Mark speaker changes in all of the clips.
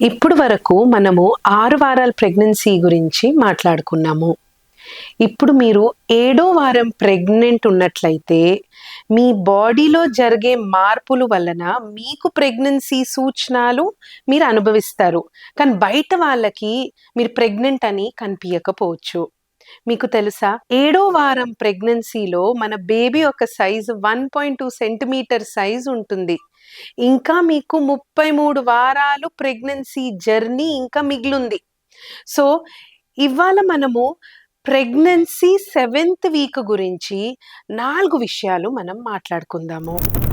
Speaker 1: ఇప్పుడు వరకు మనము ఆరు వారాల ప్రెగ్నెన్సీ గురించి మాట్లాడుకున్నాము. ఇప్పుడు మీరు ఏడో వారం ప్రెగ్నెంట్ ఉన్నట్లయితే మీ బాడీలో జరిగే మార్పులు వలన మీకు ప్రెగ్నెన్సీ సూచనలు మీరు అనుభవిస్తారు. కానీ బయట వాళ్ళకి మీరు ప్రెగ్నెంట్ అని కనిపించకపోవచ్చు మీకు తెలుసా? ఏడో వారం ప్రెగ్నెన్సీలో మన బేబీ యొక్క size one point two centimeter size ఉంటుంది. ఇంకా మీకు ముప్పై మూడు వారాలు ప్రెగ్నెన్సీ జర్నీ ఇంకా మిగిలింది. సో ఇవాళ మనము ప్రెగ్నెన్సీ సెవెంత్ వీక్ గురించి నాలుగు విషయాలు మనం మాట్లాడుకుందాము.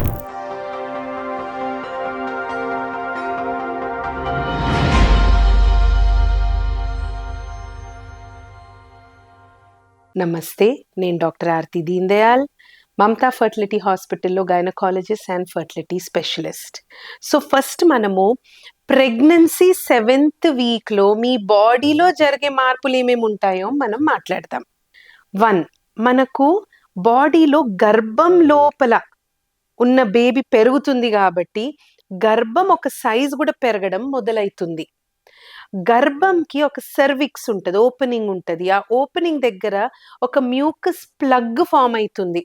Speaker 1: నమస్తే నేను డాక్టర్ ఆర్తి దీన్ దయాల్ మమతా ఫర్టిలిటీ హాస్పిటల్లో gynaecologist and fertility specialist. So first మనము ప్రెగ్నెన్సీ సెవెంత్ వీక్లో మీ బాడీలో జరిగే మార్పులు ఏమేమి ఉంటాయో మనం మాట్లాడదాం. వన్ మనకు బాడీలో గర్భం లోపల ఉన్న బేబీ పెరుగుతుంది కాబట్టి గర్భం ఒక సైజ్ కూడా పెరగడం మొదలవుతుంది గర్భంకి ఒక సర్విక్స్ ఉంటుంది ఓపెనింగ్ ఉంటుంది. ఆ ఓపెనింగ్ దగ్గర ఒక మ్యూకస్ ప్లగ్ ఫామ్ అవుతుంది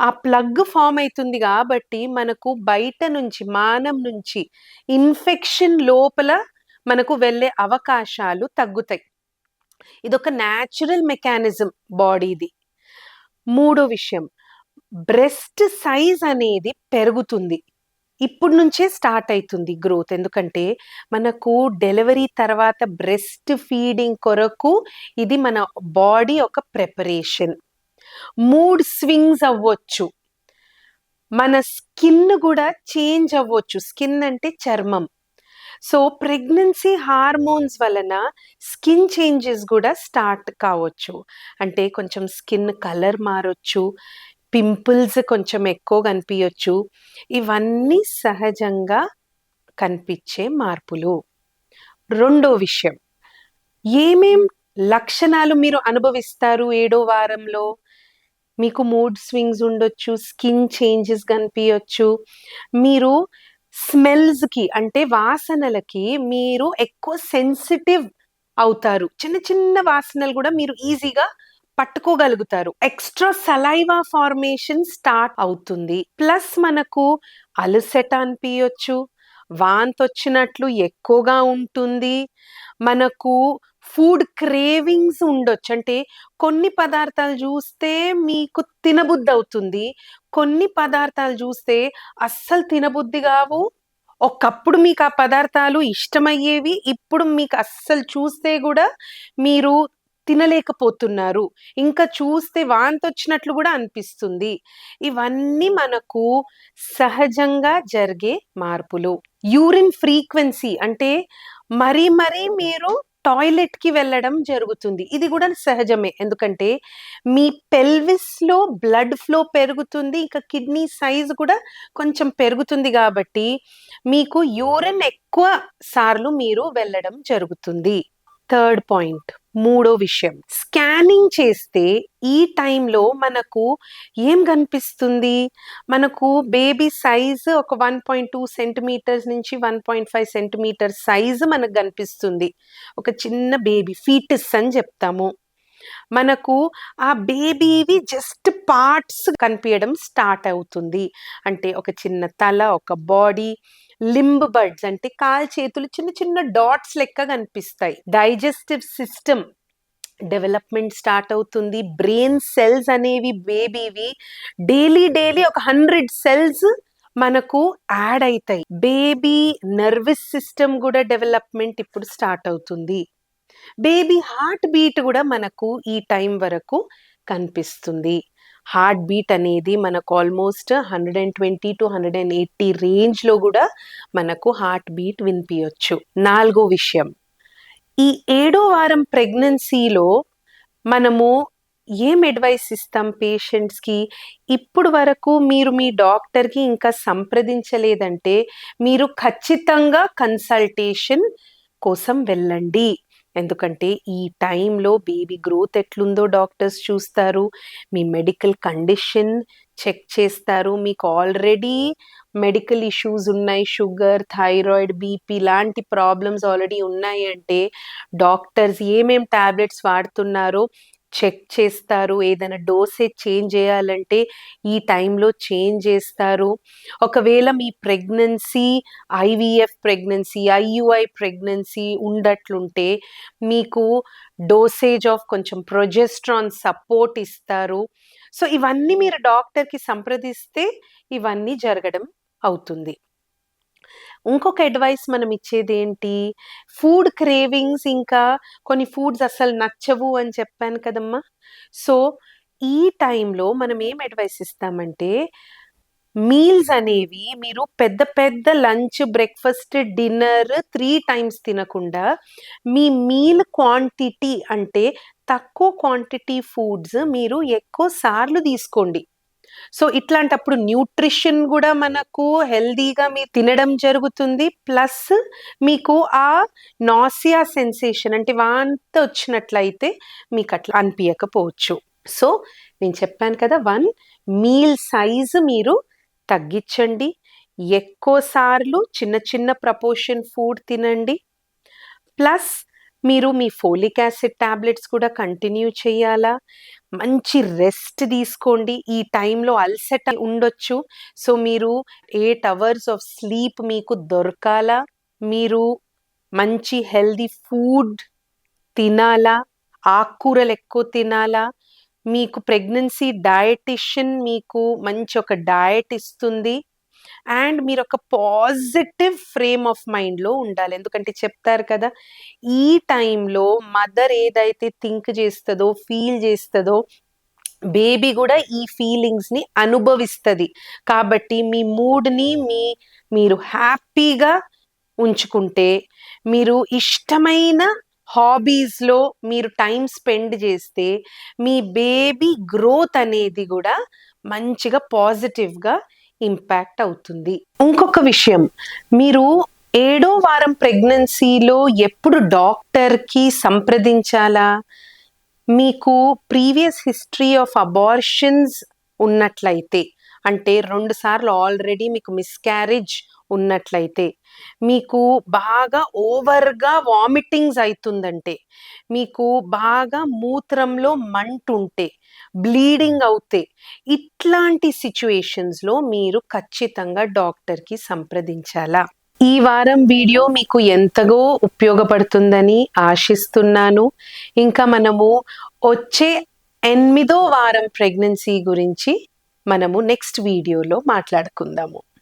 Speaker 1: ఆ ప్లగ్ ఫామ్ అవుతుంది కాబట్టి మనకు బయట నుంచి మానం నుంచి ఇన్ఫెక్షన్ లోపల మనకు వెళ్ళే అవకాశాలు తగ్గుతాయి. ఇది ఒక న్యాచురల్ మెకానిజం బాడీది మూడో విషయం బ్రెస్ట్ సైజ్ అనేది పెరుగుతుంది. ఇప్పుడు నుంచే స్టార్ట్ అవుతుంది గ్రోత్. ఎందుకంటే మనకు డెలివరీ తర్వాత బ్రెస్ట్ ఫీడింగ్ కొరకు ఇది మన బాడీ ఒక ప్రిపరేషన్. మూడ్ స్వింగ్స్ అవ్వచ్చు. మన స్కిన్ కూడా చేంజ్ అవ్వచ్చు. స్కిన్ అంటే చర్మం. సో ప్రెగ్నెన్సీ హార్మోన్స్ వలన స్కిన్ చేంజెస్ కూడా స్టార్ట్ కావచ్చు. అంటే కొంచెం స్కిన్ కలర్ మారొచ్చు. పింపుల్స్ కొంచెం ఎక్కువ కనిపించవచ్చు ఇవన్నీ సహజంగా కనిపించే మార్పులు. రెండో విషయం. ఏమేం లక్షణాలు మీరు అనుభవిస్తారు ఏడో వారంలో? మీకు మూడ్ స్వింగ్స్ ఉండొచ్చు స్కిన్ చేంజెస్ కనిపించవచ్చు మీరు స్మెల్స్కి అంటే వాసనలకి మీరు ఎక్కువ సెన్సిటివ్ అవుతారు. చిన్న చిన్న వాసనలు కూడా మీరు ఈజీగా పట్టుకోగలుగుతారు. ఎక్స్ట్రా సలైవా ఫార్మేషన్ స్టార్ట్ అవుతుంది. ప్లస్ మనకు అలసట అనిపించచ్చు వాంతి వచ్చినట్లు ఎక్కువగా ఉంటుంది. మనకు ఫుడ్ క్రేవింగ్స్ ఉండొచ్చు. అంటే కొన్ని పదార్థాలు చూస్తే మీకు తినబుద్ధి అవుతుంది. కొన్ని పదార్థాలు చూస్తే అస్సలు తినబుద్ధి కావు. ఒకప్పుడు మీకు ఆ పదార్థాలు ఇష్టమయ్యేవి ఇప్పుడు మీకు అస్సలు చూస్తే కూడా మీరు తినలేకపోతున్నారు. ఇంకా చూస్తే వాంతి వచ్చినట్లు కూడా అనిపిస్తుంది. ఇవన్నీ మనకు సహజంగా జరిగే మార్పులు. యూరిన్ ఫ్రీక్వెన్సీ అంటే మరీ మరీ మీరు టాయిలెట్కి వెళ్ళడం జరుగుతుంది. ఇది కూడా సహజమే. ఎందుకంటే మీ పెల్విస్లో బ్లడ్ ఫ్లో పెరుగుతుంది ఇంకా కిడ్నీ సైజ్ కూడా కొంచెం పెరుగుతుంది కాబట్టి మీకు యూరిన్ ఎక్కువ సార్లు మీరు వెళ్ళడం జరుగుతుంది. థర్డ్ పాయింట్ మూడో విషయం. స్కానింగ్ చేస్తే ఈ టైంలో మనకు ఏం కనిపిస్తుంది? మనకు బేబీ సైజ్ ఒక వన్ పాయింట్ టూ సెంటీమీటర్స్ నుంచి one point five centimeter size మనకు కనిపిస్తుంది. ఒక చిన్న బేబీ ఫీటస్ అని చెప్తాము. మనకు ఆ బేబీవి జస్ట్ పార్ట్స్ కనిపించడం స్టార్ట్ అవుతుంది. అంటే ఒక చిన్న తల ఒక బాడీ లింబ్ బర్డ్స్ అంటే కాల్ చేతులు చిన్న చిన్న డాట్స్ లెక్క కనిపిస్తాయి. డైజెస్టివ్ సిస్టమ్ డెవలప్మెంట్ స్టార్ట్ అవుతుంది. బ్రెయిన్ సెల్స్ అనేవి బేబీవి. డైలీ డైలీ ఒక హండ్రెడ్ సెల్స్ మనకు యాడ్ అవుతాయి బేబీ నర్వస్ సిస్టమ్ కూడా డెవలప్మెంట్ ఇప్పుడు స్టార్ట్ అవుతుంది. బేబీ హార్ట్ బీట్ కూడా మనకు ఈ టైం వరకు కనిపిస్తుంది. హార్ట్ బీట్ అనేది మనకు almost hundred and twenty to hundred and eighty రేంజ్లో కూడా మనకు హార్ట్ బీట్ వినిపించవచ్చు నాలుగో విషయం. ఈ ఏడో వారం ప్రెగ్నెన్సీలో మనము ఏం అడ్వైస్ ఇస్తాం పేషెంట్స్కి? ఇప్పుడు వరకు మీరు మీ డాక్టర్కి ఇంకా సంప్రదించలేదంటే మీరు ఖచ్చితంగా కన్సల్టేషన్ కోసం వెళ్ళండి. ఎందుకంటే ఈ టైంలో బేబీ గ్రోత్ ఎట్లుందో డాక్టర్స్ చూస్తారు మీ మెడికల్ కండిషన్ చెక్ చేస్తారు మీకు ఆల్రెడీ మెడికల్ ఇష్యూస్ ఉన్నాయి షుగర్ థైరాయిడ్ బీపీ లాంటి ప్రాబ్లమ్స్ ఆల్రెడీ ఉన్నాయి అంటే డాక్టర్స్ ఏమేం టాబ్లెట్స్ వాడుతున్నారో చెక్ చేస్తారు. ఏదైనా డోసేజ్ చేంజ్ చేయాలంటే ఈ టైంలో చేంజ్ చేస్తారు. ఒకవేళ మీ pregnancy IVF pregnancy IUI pregnancy ఉండట్లుంటే మీకు డోసేజ్ ఆఫ్ కొంచెం ప్రొజెస్ట్రాన్ సపోర్ట్ ఇస్తారు. సో ఇవన్నీ మీరు డాక్టర్కి సంప్రదిస్తే ఇవన్నీ జరగడం అవుతుంది. ఇంకొక అడ్వైస్ మనం ఇచ్చేది ఏంటి ఫుడ్ క్రేవింగ్స్ ఇంకా కొన్ని ఫుడ్స్ అసలు నచ్చవు అని చెప్పాను కదమ్మా. సో ఈ టైంలో మనం ఏం అడ్వైస్ ఇస్తామంటే మీల్స్ అనేవి మీరు పెద్ద పెద్ద lunch breakfast dinner three times తినకుండా మీ మీల్ క్వాంటిటీ అంటే తక్కువ క్వాంటిటీ ఫుడ్స్ మీరు ఎక్కువ సార్లు తీసుకోండి. సో ఇట్లాంటప్పుడు న్యూట్రిషన్ కూడా మనకు హెల్దీగా మీరు తినడం జరుగుతుంది. ప్లస్ మీకు ఆ నాసియా సెన్సేషన్ అంటే వాంత వచ్చినట్లయితే మీకు అట్లా అనిపించకపోవచ్చు సో నేను చెప్పాను కదా వన్ మీల్ సైజ్ మీరు తగ్గించండి. ఎక్కువసార్లు చిన్న చిన్న ప్రపోర్షన్ ఫుడ్ తినండి. ప్లస్ మీరు మీ ఫోలిక్ యాసిడ్ టాబ్లెట్స్ కూడా కంటిన్యూ చేయాలా? మంచి రెస్ట్ తీసుకోండి. ఈ టైంలో అల్సెట్ ఉండొచ్చు. సో మీరు ఎయిట్ అవర్స్ ఆఫ్ స్లీప్ మీకు దొరకాలా. మీరు మంచి హెల్దీ ఫుడ్ తినాలా. ఆకుకూరలు ఎక్కువ తినాలా. మీకు ప్రెగ్నెన్సీ డయటిషియన్ మీకు మంచి ఒక డయట్ ఇస్తుంది. అండ్ మీరు ఒక పాజిటివ్ ఫ్రేమ్ ఆఫ్ మైండ్లో ఉండాలి. ఎందుకంటే చెప్తారు కదా ఈ టైంలో మదర్ ఏదైతే థింక్ చేస్తుందో ఫీల్ చేస్తుందో బేబీ కూడా ఈ ఫీలింగ్స్ని అనుభవిస్తుంది. కాబట్టి మీ మూడ్ని మీ మీరు హ్యాపీగా ఉంచుకుంటే మీరు ఇష్టమైన హాబీస్లో మీరు టైం స్పెండ్ చేస్తే మీ బేబీ గ్రోత్ అనేది కూడా మంచిగా పాజిటివ్గా ఇంపాక్ట్ అవుతుంది. ఇంకొక విషయం మీరు ఏడో వారం ప్రెగ్నెన్సీలో ఎప్పుడు డాక్టర్కి సంప్రదించాలా? మీకు ప్రీవియస్ హిస్టరీ ఆఫ్ అబార్షన్స్ ఉన్నట్లయితే. అంటే రెండు సార్లు ఆల్రెడీ మీకు మిస్క్యారేజ్ ఉన్నట్లయితే మీకు బాగా ఓవర్గా వామిటింగ్స్ అవుతుందంటే మీకు బాగా మూత్రంలో మంటుంటే బ్లీడింగ్ అవుతే ఇట్లాంటి సిచ్యువేషన్స్లో మీరు ఖచ్చితంగా డాక్టర్కి సంప్రదించాలా. ఈ వారం వీడియో మీకు ఎంతగో ఉపయోగపడుతుందని ఆశిస్తున్నాను. ఇంకా మనము వచ్చే ఎనిమిదో వారం ప్రెగ్నెన్సీ గురించి మనము నెక్స్ట్ వీడియోలో మాట్లాడుకుందాము.